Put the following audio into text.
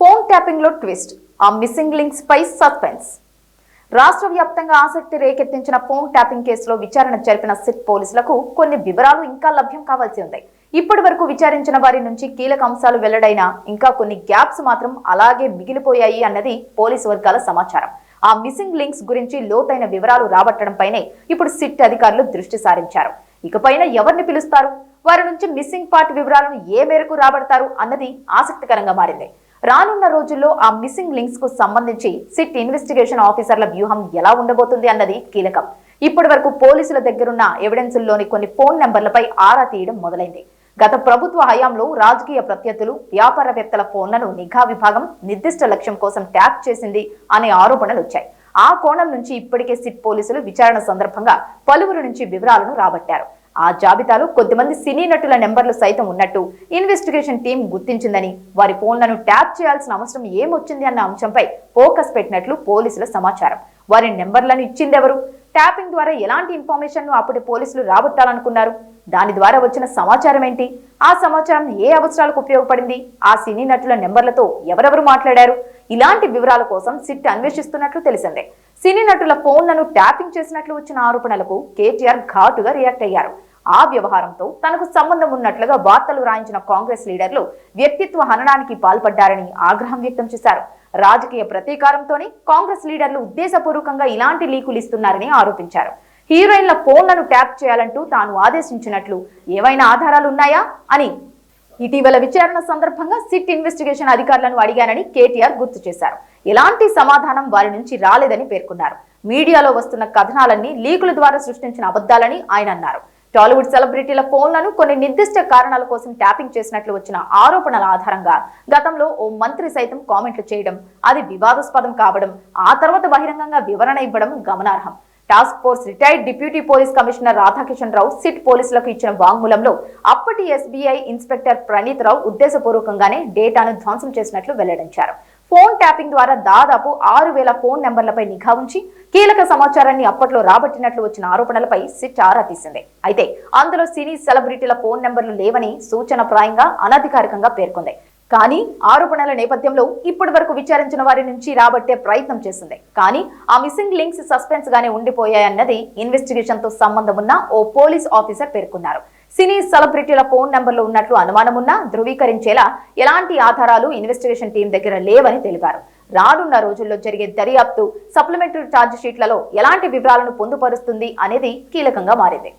Phone ట్యాపింగ్లో twist. ఆ missing links పై సస్పెన్స్. రాష్ట్ర వ్యాప్తంగా ఆసక్తి రేకెత్తించిన ఫోన్ ట్యాపింగ్ కేసులో విచారణ జరిపిన సిట్ పోలీసులకు కొన్ని వివరాలు ఇంకా లభ్యం కావాల్సి ఉంది. ఇప్పటి వరకు విచారించిన వారి నుంచి కీలక అంశాలు వెల్లడైనా ఇంకా కొన్ని గ్యాప్స్ మాత్రం అలాగే మిగిలిపోయాయి అన్నది పోలీసు వర్గాల సమాచారం. ఆ మిస్సింగ్ లింక్స్ గురించి లోతైన వివరాలు రాబట్టడంపైనే ఇప్పుడు సిట్ అధికారులు దృష్టి సారించారు. ఇకపైన ఎవరిని పిలుస్తారు? వారి నుంచి మిస్సింగ్ పార్ట్ వివరాలను ఏ మేరకు రాబడతారు? అన్నది ఆసక్తికరంగా మారింది. రానున్న రోజుల్లో ఆ మిస్సింగ్ లింక్స్కు సంబంధించి సిట్ ఇన్వెస్టిగేషన్ ఆఫీసర్ల వ్యూహం ఎలా ఉండబోతుంది అన్నది కీలకం. ఇప్పటి వరకు పోలీసుల దగ్గరున్న ఎవిడెన్సుల్లోని కొన్ని ఫోన్ నెంబర్లపై ఆరా తీయడం మొదలైంది. గత ప్రభుత్వ హయాంలో రాజకీయ ప్రత్యర్థులు వ్యాపారవేత్తల ఫోన్లను నిఘా విభాగం నిర్దిష్ట లక్ష్యం కోసం ట్యాప్ చేసింది అనే ఆరోపణలు వచ్చాయి. ఆ కోణం నుంచి ఇప్పటికే సిట్ పోలీసులు విచారణ సందర్భంగా పలువురు నుంచి వివరాలను రాబట్టారు. ఆ జాబితాలో కొద్దిమంది సినీ నటుల నెంబర్లు సైతం ఉన్నట్టు ఇన్వెస్టిగేషన్ టీం గుర్తించిందని వారి ఫోన్లను ట్యాప్ చేయాల్సిన అవసరం ఏమొచ్చింది అన్న అంశంపై ఫోకస్ పెట్టినట్లు పోలీసుల సమాచారం. వారి నెంబర్లను ఇచ్చిందెవరు? ట్యాపింగ్ ద్వారా ఎలాంటి ఇన్ఫర్మేషన్ను అప్పటి పోలీసులు రాబట్టాలనుకున్నారు? దాని ద్వారా వచ్చిన సమాచారం ఏంటి? ఆ సమాచారం ఏ అవసరాలకు ఉపయోగపడింది? ఆ సినీ నటుల నెంబర్లతో ఎవరెవరు మాట్లాడారు? ఇలాంటి వివరాల కోసం సిట్ అన్వేషిస్తున్నట్లు తెలిసిందే. సినీ నటుల ఫోన్లను ట్యాపింగ్ చేసినట్లు వచ్చిన ఆరోపణలకు కేటీఆర్ ఘాటుగా రియాక్ట్ అయ్యారు. ఆ వ్యవహారంతో తనకు సంబంధం ఉన్నట్లుగా వార్తలు రాయించిన కాంగ్రెస్ లీడర్లు వ్యక్తిత్వ హననానికి పాల్పడ్డారని ఆగ్రహం వ్యక్తం చేశారు. రాజకీయ ప్రతీకారంతోనే కాంగ్రెస్ లీడర్లు ఉద్దేశపూర్వకంగా ఇలాంటి లీకులు ఇస్తున్నారని ఆరోపించారు. హీరోయిన్ల ఫోన్లను ట్యాప్ చేయాలంటూ తాను ఆదేశించినట్లు ఏవైనా ఆధారాలు ఉన్నాయా అని ఇటీవల విచారణ సందర్భంగా సిట్ ఇన్వెస్టిగేషన్ అధికారులను అడిగానని కేటీఆర్ గుర్తు చేశారు. ఎలాంటి సమాధానం వారి నుంచి రాలేదని పేర్కొన్నారు. మీడియాలో వస్తున్న కథనాలన్నీ లీకుల ద్వారా సృష్టించిన అబద్ధాలని ఆయన అన్నారు. టాలీవుడ్ సెలబ్రిటీల ఫోన్లను కొన్ని నిర్దిష్ట కారణాల కోసం ట్యాపింగ్ చేసినట్లు వచ్చిన ఆరోపణల ఆధారంగా గతంలో ఓ మంత్రి సైతం కామెంట్లు చేయడం అది వివాదాస్పదం కావడం ఆ తర్వాత బహిరంగంగా వివరణ ఇవ్వడం గమనార్హం. Task force retired deputy police commissioner Radhakishan Rao SIT పోలీసులకు ఇచ్చిన వాంగ్మూలంలో అప్పటి ఎస్బీఐ ఇన్స్పెక్టర్ ప్రణీత్ రావు ఉద్దేశపూర్వకంగానే డేటాను ధ్వంసం చేసినట్లు వెల్లడించారు. ఫోన్ ట్యాపింగ్ ద్వారా దాదాపు ఆరు వేల ఫోన్ నెంబర్లపై నిఘా ఉంచి కీలక సమాచారాన్ని అప్పట్లో రాబట్టినట్లు వచ్చిన ఆరోపణలపై సిట్ ఆరా తీసింది. అయితే అందులో సినీ సెలబ్రిటీల ఫోన్ నెంబర్లు లేవని సూచన ప్రాయంగా అనధికారికంగా పేర్కొంది. కానీ ఆరోపణల నేపథ్యంలో ఇప్పటి వరకు విచారించిన వారి నుంచి రాబట్టే ప్రయత్నం చేసింది. కానీ ఆ మిస్సింగ్ లింక్స్ సస్పెన్స్ గానే ఉండిపోయాయన్నది ఇన్వెస్టిగేషన్తో సంబంధం ఉన్న ఓ పోలీస్ ఆఫీసర్ పేర్కొన్నారు. సినీ సెలబ్రిటీల ఫోన్ నెంబర్లు ఉన్నట్లు అనుమానమున్నా ధృవీకరించేలా ఎలాంటి ఆధారాలు ఇన్వెస్టిగేషన్ టీం దగ్గర లేవని తెలిపారు. రానున్న రోజుల్లో జరిగే దర్యాప్తు సప్లిమెంటరీ ఛార్జ్ షీట్లలో ఎలాంటి వివరాలను పొందుపరుస్తుంది అనేది కీలకంగా మారింది.